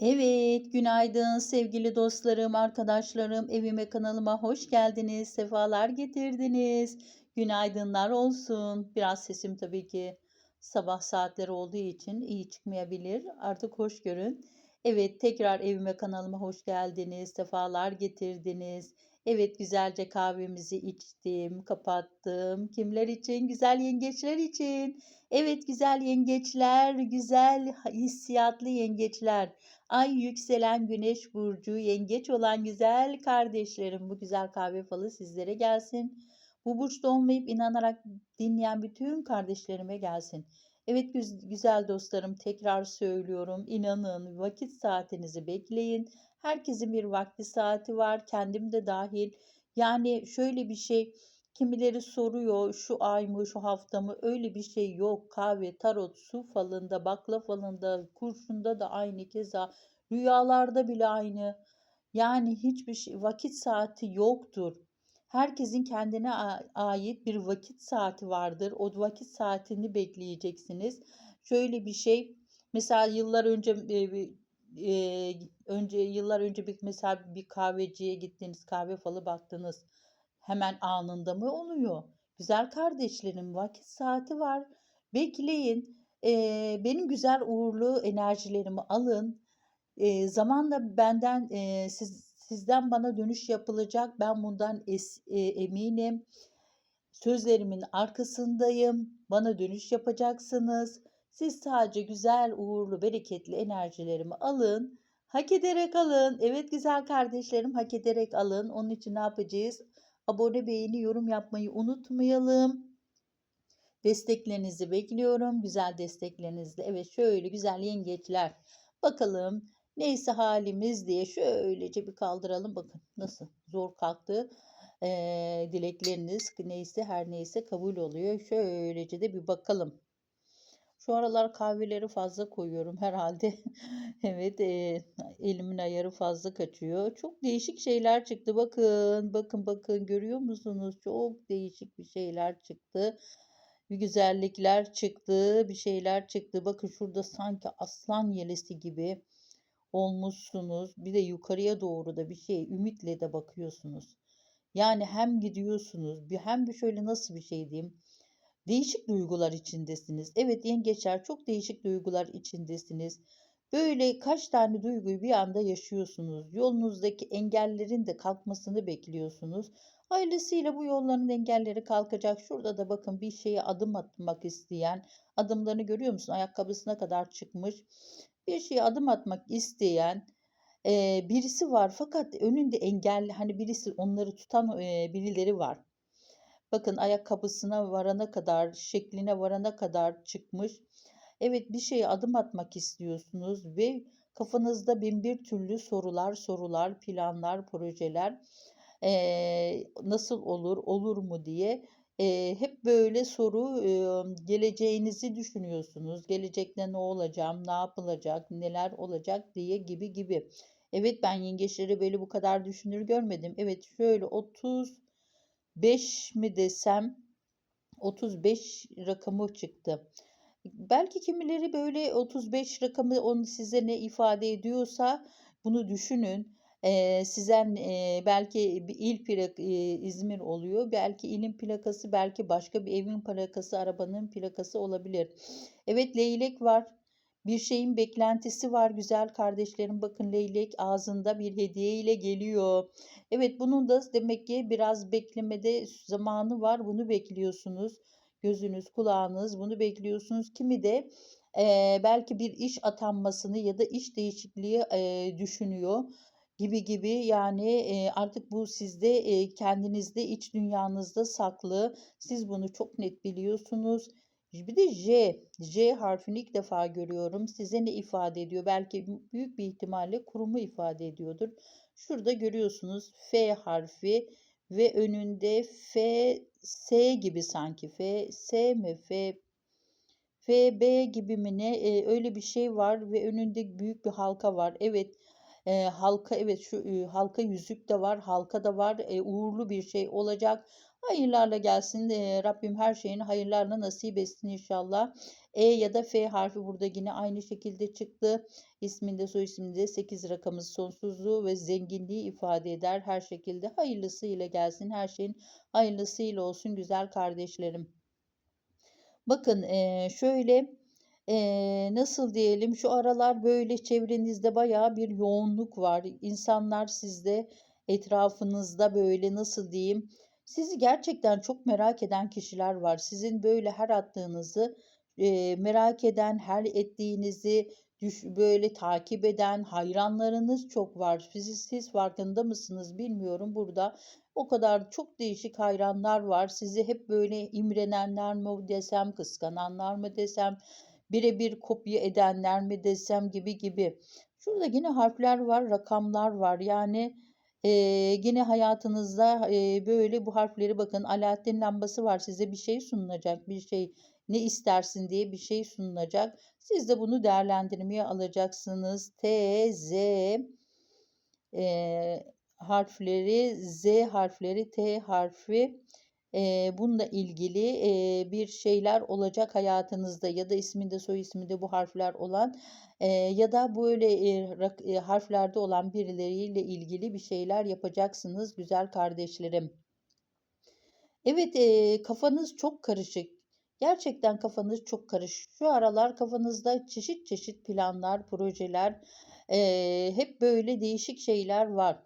Evet, günaydın sevgili dostlarım, arkadaşlarım. Evime, kanalıma hoş geldiniz, sefalar getirdiniz. Günaydınlar olsun. Biraz sesim tabii ki sabah saatleri olduğu için iyi çıkmayabilir. Artık hoş görün. Evet, tekrar evime, kanalıma hoş geldiniz, sefalar getirdiniz. Evet, güzelce kahvemizi içtim, kapattım. Kimler için? Güzel yengeçler için. Evet, güzel yengeçler, güzel hissiyatlı yengeçler. Ay yükselen güneş burcu yengeç olan güzel kardeşlerim bu güzel kahve falı sizlere gelsin. Bu burçta olmayıp inanarak dinleyen bütün kardeşlerime gelsin. Evet güz- güzel dostlarım tekrar söylüyorum inanın vakit saatinizi bekleyin. Herkesin bir vakti saati var kendim de dahil. Yani şöyle bir şey kimileri soruyor şu ay mı şu hafta mı öyle bir şey yok. Kahve, tarot, su falında, bakla falında, kurşunda da aynı keza Rüyalarda bile aynı. Yani hiçbir şey, vakit saati yoktur. Herkesin kendine ait bir vakit saati vardır. O vakit saatini bekleyeceksiniz. Şöyle bir şey, mesela yıllar önce e, e, önce yıllar önce bir mesela bir kahveciye gittiniz, kahve falı baktınız. Hemen anında mı oluyor? Güzel kardeşlerim, vakit saati var. Bekleyin. E, benim güzel uğurlu enerjilerimi alın. Eee, zamanla benden, eee, siz sizden bana dönüş yapılacak. Ben bundan es eee, eminim. Sözlerimin arkasındayım. Bana dönüş yapacaksınız. Siz sadece güzel, uğurlu, bereketli enerjilerimi alın. Hak ederek alın. Evet güzel kardeşlerim, hak ederek alın. Onun için ne yapacağız? Abone, beğeni, yorum yapmayı unutmayalım. Desteklerinizi bekliyorum. Güzel desteklerinizle. Evet şöyle güzel yengeçler. Bakalım neyse halimiz diye şöylece bir kaldıralım. Bakın nasıl zor kalktı. Ee, dilekleriniz neyse her neyse kabul oluyor. Şöylece de bir bakalım. Şu aralar kahveleri fazla koyuyorum herhalde. Evet, e, elimin ayarı fazla kaçıyor. Çok değişik şeyler çıktı. Bakın, bakın, bakın görüyor musunuz? Çok değişik bir şeyler çıktı. Bir güzellikler çıktı, bir şeyler çıktı. Bakın şurada sanki aslan yelesi gibi olmuşsunuz. Bir de yukarıya doğru da bir şey ümitle de bakıyorsunuz. Yani hem gidiyorsunuz, bir hem bir şöyle nasıl bir şey diyeyim? Değişik duygular içindesiniz. Evet yengeçler çok değişik duygular içindesiniz. Böyle kaç tane duyguyu bir anda yaşıyorsunuz. Yolunuzdaki engellerin de kalkmasını bekliyorsunuz. Ailesiyle bu yolların engelleri kalkacak. Şurada da bakın bir şeye adım atmak isteyen adımlarını görüyor musun? Ayakkabısına kadar çıkmış. Bir şeye adım atmak isteyen eee, birisi var fakat önünde engel hani birisi onları tutan eee, birileri var. Bakın ayakkabısına varana kadar, şekline varana kadar çıkmış. Evet bir şeye adım atmak istiyorsunuz ve kafanızda bin bir türlü sorular, sorular, planlar, projeler eee, nasıl olur, olur mu diye eee, hep böyle soru eee, geleceğinizi düşünüyorsunuz. Gelecekte ne olacağım, ne yapılacak, neler olacak diye gibi gibi. Evet ben yengeçleri böyle bu kadar düşünür görmedim. Evet şöyle 30 5 mi desem 35 rakamı çıktı. Belki kimileri böyle 35 rakamı onu size ne ifade ediyorsa bunu düşünün. Eee sizen eee, belki bir il plak eee, İzmir oluyor. Belki ilin plakası, belki başka bir evin plakası, arabanın plakası olabilir. Evet leylek var. Bir şeyin beklentisi var güzel kardeşlerim. Bakın leylek ağzında bir hediye ile geliyor. Evet bunun da demek ki biraz beklemede zamanı var. Bunu bekliyorsunuz. Gözünüz, kulağınız bunu bekliyorsunuz. Kimi de eee, belki bir iş atanmasını ya da iş değişikliği eee, düşünüyor gibi gibi yani eee, artık bu sizde eee, kendinizde iç dünyanızda saklı. Siz bunu çok net biliyorsunuz. Bir de J. J harfini ilk defa görüyorum. Size ne ifade ediyor? Belki büyük bir ihtimalle kurumu ifade ediyordur. Şurada görüyorsunuz F harfi ve önünde F, S gibi sanki. F, S mi? F, FB gibi mi ne? Ee, öyle bir şey var ve önünde büyük bir halka var. Evet. e, halka evet şu e, halka yüzük de var, halka da var. E, uğurlu bir şey olacak. Hayırlarla gelsin. E, Rabbim her şeyin hayırlarla nasip etsin inşallah. E ya da F harfi burada yine aynı şekilde çıktı. İsminde soy isminde 8 rakamı sonsuzluğu ve zenginliği ifade eder. Her şekilde hayırlısıyla gelsin. Her şeyin hayırlısıyla olsun güzel kardeşlerim. Bakın eee, şöyle eee, nasıl diyelim şu aralar böyle çevrenizde bayağı bir yoğunluk var. İnsanlar sizde etrafınızda böyle nasıl diyeyim sizi gerçekten çok merak eden kişiler var. Sizin böyle her attığınızı eee, merak eden, her ettiğinizi düş, böyle takip eden hayranlarınız çok var. Siz, siz farkında mısınız bilmiyorum. Burada o kadar çok değişik hayranlar var. Sizi hep böyle imrenenler mi desem, kıskananlar mı desem, birebir kopya edenler mi desem gibi gibi. Şurada yine harfler var, rakamlar var. Yani eee, yine hayatınızda eee, böyle bu harfleri bakın. Alaaddin lambası var. Size bir şey sunulacak, bir şey ne istersin diye bir şey sunulacak. Siz de bunu değerlendirmeye alacaksınız. T, Z, eee harfleri, Z harfleri, T harfi eee, bununla ilgili eee, bir şeyler olacak hayatınızda ya da isminde soy isminde bu harfler olan eee, ya da böyle eee, rak- eee, harflerde olan birileriyle ilgili bir şeyler yapacaksınız güzel kardeşlerim. Evet, eee, kafanız çok karışık. Gerçekten kafanız çok karışık. Şu aralar kafanızda çeşit çeşit planlar, projeler, eee, hep böyle değişik şeyler var.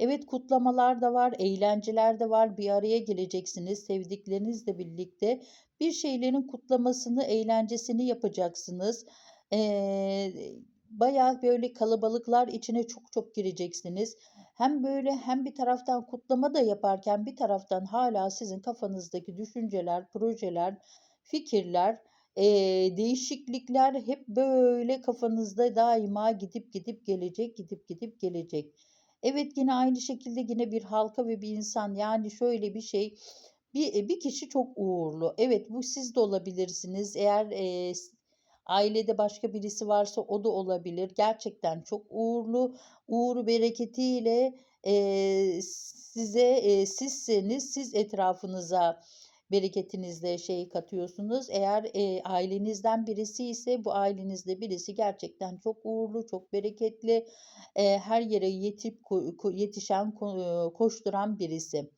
Evet, kutlamalar da var, eğlenceler de var. Bir araya geleceksiniz sevdiklerinizle birlikte. Bir şeylerin kutlamasını, eğlencesini yapacaksınız. Eee bayağı böyle kalabalıklar içine çok çok gireceksiniz. Hem böyle hem bir taraftan kutlama da yaparken bir taraftan hala sizin kafanızdaki düşünceler, projeler, fikirler, eee, değişiklikler hep böyle kafanızda daima gidip gidip gelecek, gidip gidip gelecek. Evet yine aynı şekilde yine bir halka ve bir insan yani şöyle bir şey bir, e, bir kişi çok uğurlu. Evet bu siz de olabilirsiniz. Eğer s- ailede başka birisi varsa o da olabilir. Gerçekten çok uğurlu. Uğur bereketiyle eee, size eee, sizseniz siz etrafınıza bereketinizle şey katıyorsunuz. Eğer eee, ailenizden birisi ise bu ailenizde birisi gerçekten çok uğurlu, çok bereketli, eee, her yere yetip yetişen, ko- koşturan birisi.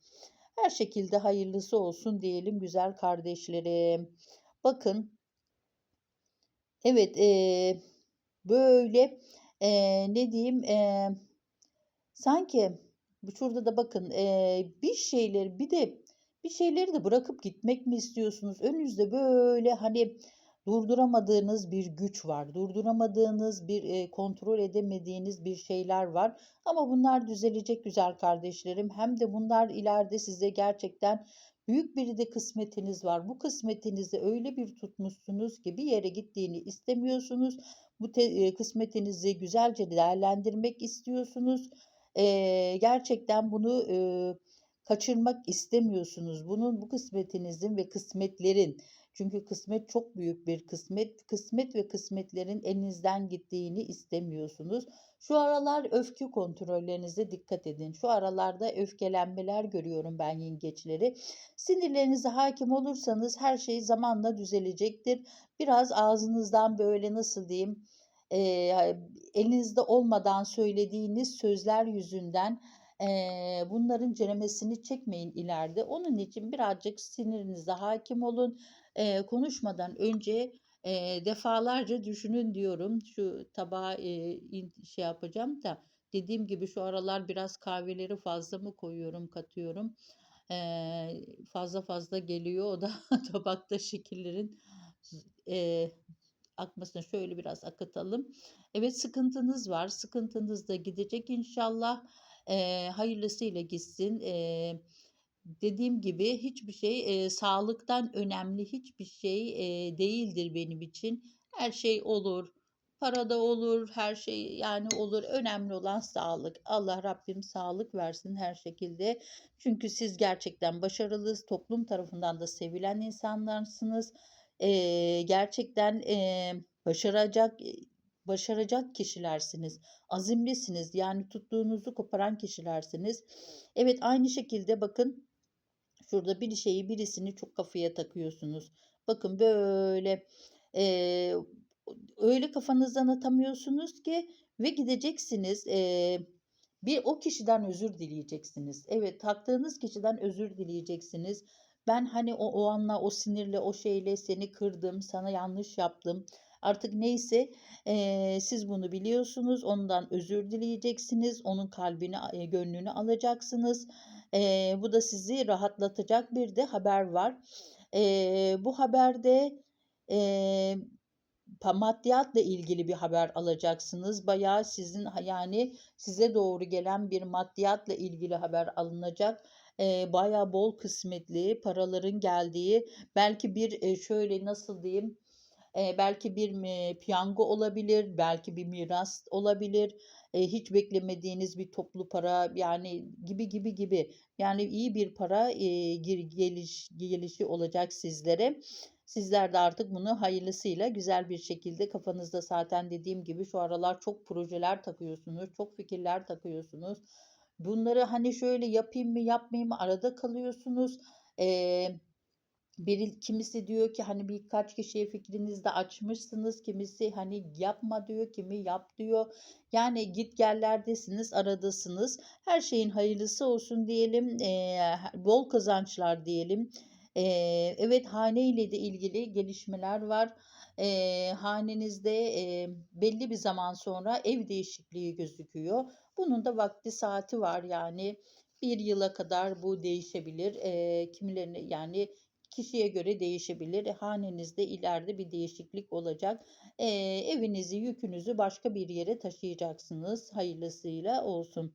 Her şekilde hayırlısı olsun diyelim güzel kardeşlerim. Bakın evet eee, böyle eee, ne diyeyim eee, sanki şurada da bakın eee, bir şeyleri bir de bir şeyleri de bırakıp gitmek mi istiyorsunuz? Önünüzde böyle hani durduramadığınız bir güç var. Durduramadığınız bir eee, kontrol edemediğiniz bir şeyler var. Ama bunlar düzelecek güzel kardeşlerim. Hem de bunlar ileride size gerçekten büyük bir de kısmetiniz var. Bu kısmetinizi öyle bir tutmuşsunuz ki bir yere gittiğini istemiyorsunuz. Bu te- e, kısmetinizi güzelce değerlendirmek istiyorsunuz. Eee, gerçekten bunu eee, kaçırmak istemiyorsunuz. Bunun bu kısmetinizin ve kısmetlerin çünkü kısmet çok büyük bir kısmet. Kısmet ve kısmetlerin elinizden gittiğini istemiyorsunuz. Şu aralar öfke kontrollerinize dikkat edin. Şu aralarda öfkelenmeler görüyorum ben yengeçleri. Sinirlerinize hakim olursanız her şey zamanla düzelecektir. Biraz ağzınızdan böyle nasıl diyeyim eee, elinizde olmadan söylediğiniz sözler yüzünden eee, bunların ceremesini çekmeyin ileride. Onun için birazcık sinirinize hakim olun. Eee, konuşmadan önce Eee, defalarca düşünün diyorum. Şu tabağa, in şey yapacağım da dediğim gibi şu aralar biraz kahveleri fazla mı koyuyorum, katıyorum. Eee, fazla fazla geliyor. O da tabakta şekillerin z eee, akmasına şöyle biraz akıtalım. Evet, sıkıntınız var. Sıkıntınız da gidecek inşallah. Eee, hayırlısıyla gitsin. Eee Dediğim gibi hiçbir şey, eee, sağlıktan önemli hiçbir şey, eee, değildir benim için. Her şey olur, para da olur, her şey yani olur. Önemli olan sağlık. Allah Rabbim sağlık versin her şekilde. Çünkü siz gerçekten başarılı, toplum tarafından da sevilen insanlarsınız. Eee, gerçekten, eee, başaracak başaracak kişilersiniz. Azimlisiniz. Yani tuttuğunuzu koparan kişilersiniz. Evet, aynı şekilde bakın Şurada bir şeyi birisini çok kafaya takıyorsunuz. Bakın böyle Eee, öyle kafanızdan atamıyorsunuz ki ve gideceksiniz. Eee, bir o kişiden özür dileyeceksiniz. Evet, taktığınız kişiden özür dileyeceksiniz. Ben, hani, o o anla, o sinirle, o şeyle seni kırdım, sana yanlış yaptım. Artık neyse, eee, siz bunu biliyorsunuz. Ondan özür dileyeceksiniz. Onun kalbini, eee, gönlünü alacaksınız. Eee, bu da sizi rahatlatacak bir de haber var. Eee, bu haberde, pa maddiyatla ilgili bir haber alacaksınız. Bayağı sizin yani size doğru gelen bir maddiyatla ilgili haber alınacak. Eee, bayağı bol kısmetli, paraların geldiği, belki bir, şöyle nasıl diyeyim, eee, belki bir mi piyango olabilir, belki bir miras olabilir, eee, hiç beklemediğiniz bir toplu para, yani gibi, gibi, gibi. Yani iyi bir para, eee, gir geliş gelişi olacak sizlere. Sizler de artık bunu hayırlısıyla güzel bir şekilde kafanızda zaten dediğim gibi şu aralar çok projeler takıyorsunuz, çok fikirler takıyorsunuz. Bunları, hani, şöyle yapayım mı, yapmayayım mı arada kalıyorsunuz. Eee, biri kimisi diyor ki, hani, birkaç kişiye fikrinizi de açmışsınız. Kimisi, hani, yapma diyor, kimi yap diyor. Yani gitgellerdesiniz, aradasınız. Her şeyin hayırlısı olsun diyelim. Eee, bol kazançlar diyelim. Eee, evet, hane ile de ilgili gelişmeler var. Eee, hanenizde, eee, belli bir zaman sonra ev değişikliği gözüküyor. Bunun da vakti saati var yani 1 yıla kadar bu değişebilir. Eee, kimilerine yani kişiye göre değişebilir. Hanenizde ileride bir değişiklik olacak. Eee, evinizi, yükünüzü başka bir yere taşıyacaksınız. Hayırlısıyla olsun.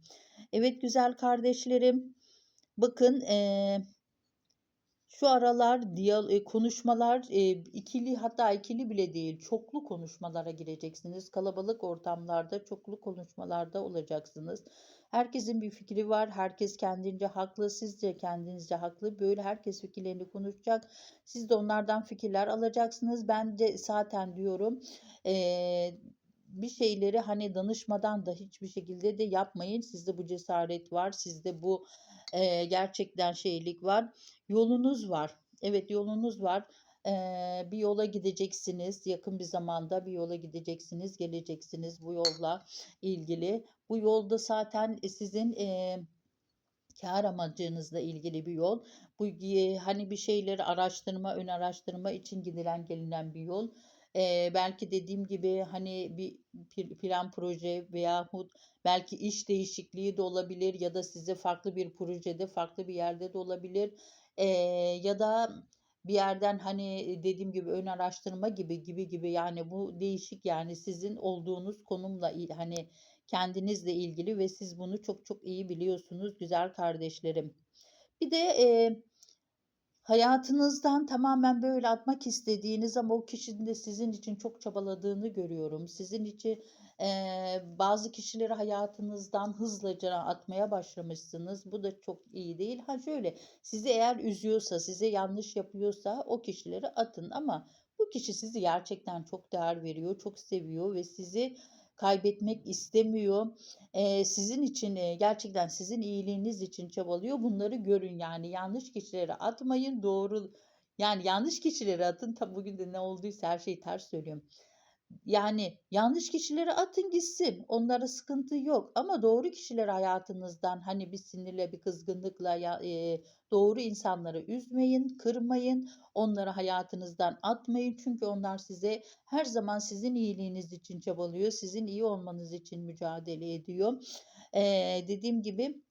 Evet güzel kardeşlerim, bakın, eee şu aralar diyal eee, konuşmalar, eee, ikili hatta ikili bile değil, çoklu konuşmalara gireceksiniz. Kalabalık ortamlarda, çoklu konuşmalarda olacaksınız. Herkesin bir fikri var. Herkes kendince haklı. Siz de kendinizce haklı. Böyle herkes fikirlerini konuşacak. Siz de onlardan fikirler alacaksınız. Ben de zaten diyorum, eee, bir şeyleri, hani, danışmadan da hiçbir şekilde de yapmayın. Sizde bu cesaret var. Sizde bu, eee, gerçekten şeylik var. Yolunuz var. Evet, yolunuz var. Eee, bir yola gideceksiniz. Yakın bir zamanda bir yola gideceksiniz, geleceksiniz bu yolla ilgili. Bu yolda zaten, e, sizin, eee, kâr amacınızla ilgili bir yol. Bu, eee, hani, bir şeyleri araştırma, ön araştırma için gidilen gelinen bir yol. Eee, belki dediğim gibi, hani, bir plan proje veyahut belki iş değişikliği de olabilir ya da size farklı bir projede, farklı bir yerde de olabilir. Eee, ya da bir yerden, hani, dediğim gibi ön araştırma gibi, gibi, gibi, yani bu değişik, yani sizin olduğunuz konumla hani, kendinizle ilgili ve siz bunu çok çok iyi biliyorsunuz güzel kardeşlerim. Bir de, eee, hayatınızdan tamamen böyle atmak istediğiniz ama o kişinin de sizin için çok çabaladığını görüyorum. Sizin için, eee, bazı kişileri hayatınızdan hızlıca atmaya başlamışsınız. Bu da çok iyi değil. Ha, şöyle, sizi eğer üzüyorsa, size yanlış yapıyorsa o kişileri atın ama bu kişi sizi gerçekten çok değer veriyor, çok seviyor ve sizi kaybetmek istemiyor. Eee, sizin için, eee, gerçekten sizin iyiliğiniz için çabalıyor. Bunları görün yani. Yanlış kişilere atmayın. Doğru yani yanlış kişilere atın. Tabii bugün de ne olduysa her şeyi ters söylüyorum. Yani yanlış kişilere atın gitsin. Onlara sıkıntı yok ama doğru kişileri hayatınızdan, hani, bir sinirle, bir kızgınlıkla ya eee, doğru insanları üzmeyin, kırmayın. Onları hayatınızdan atmayın. Çünkü onlar size her zaman sizin iyiliğiniz için çabalıyor. Sizin iyi olmanız için mücadele ediyor. Eee, dediğim gibi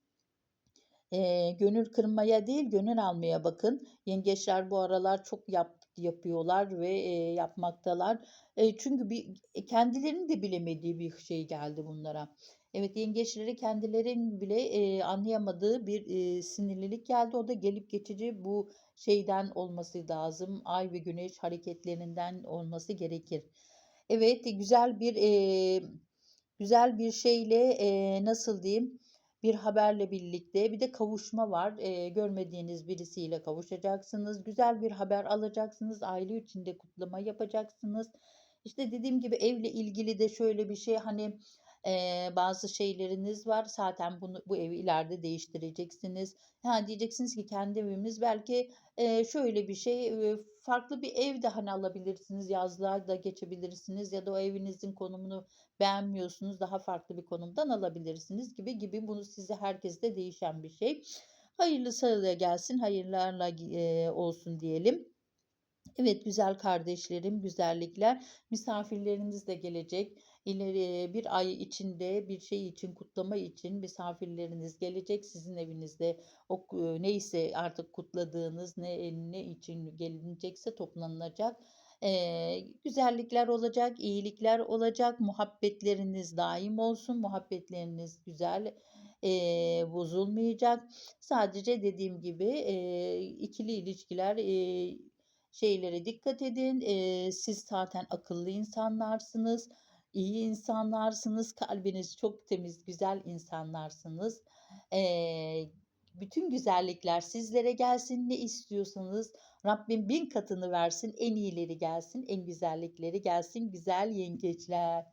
Eee, gönül kırmaya değil, gönül almaya bakın. Yengeçler bu aralar çok yap yapıyorlar ve, eee, yapmaktalar. Eee, çünkü bir e, kendilerinin de bilemediği bir şey geldi bunlara. Evet, yengeçlere kendilerinin bile, eee, anlayamadığı bir, eee, sinirlilik geldi. O da gelip geçici bu şeyden olması lazım. Ay ve güneş hareketlerinden olması gerekir. Evet, güzel bir, eee, güzel bir şeyle, eee, nasıl diyeyim, bir haberle birlikte bir de kavuşma var. Eee, görmediğiniz birisiyle kavuşacaksınız. Güzel bir haber alacaksınız. Aile içinde kutlama yapacaksınız. İşte dediğim gibi evle ilgili de şöyle bir şey hani Eee, bazı şeyleriniz var. Zaten bunu bu evi ileride değiştireceksiniz. Ha, diyeceksiniz ki kendi evimiz belki, eee, şöyle bir şey, eee, farklı bir ev de, hani, alabilirsiniz, yazlığa da geçebilirsiniz ya da o evinizin konumunu beğenmiyorsunuz, daha farklı bir konumdan alabilirsiniz gibi gibi. Bu size herkeste değişen bir şey. Hayırlısıyla gelsin, hayırlarla eee, olsun diyelim. Evet, güzel kardeşlerim, güzellikler. Misafirleriniz de gelecek. İleri bir ay içinde bir şey için, kutlama için misafirleriniz gelecek. Sizin evinizde o neyse artık kutladığınız, ne ne için gelinecekse toplanılacak. Eee, güzellikler olacak, iyilikler olacak. Muhabbetleriniz daim olsun. Muhabbetleriniz güzel, eee, bozulmayacak. Sadece dediğim gibi, eee, ikili ilişkiler, eee, şeylere dikkat edin. Eee, siz zaten akıllı insanlarsınız, iyi insanlarsınız, kalbiniz çok temiz, güzel insanlarsınız. Eee, bütün güzellikler sizlere gelsin. Ne istiyorsanız Rabbim 1000 katını versin, en iyileri gelsin, en güzellikleri gelsin güzel yengeçler.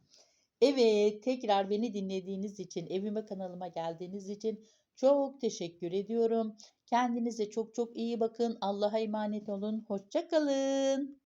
Evet, tekrar beni dinlediğiniz için, evime, kanalıma geldiğiniz için çok teşekkür ediyorum. Kendinize çok çok iyi bakın. Allah'a emanet olun. Hoşça kalın.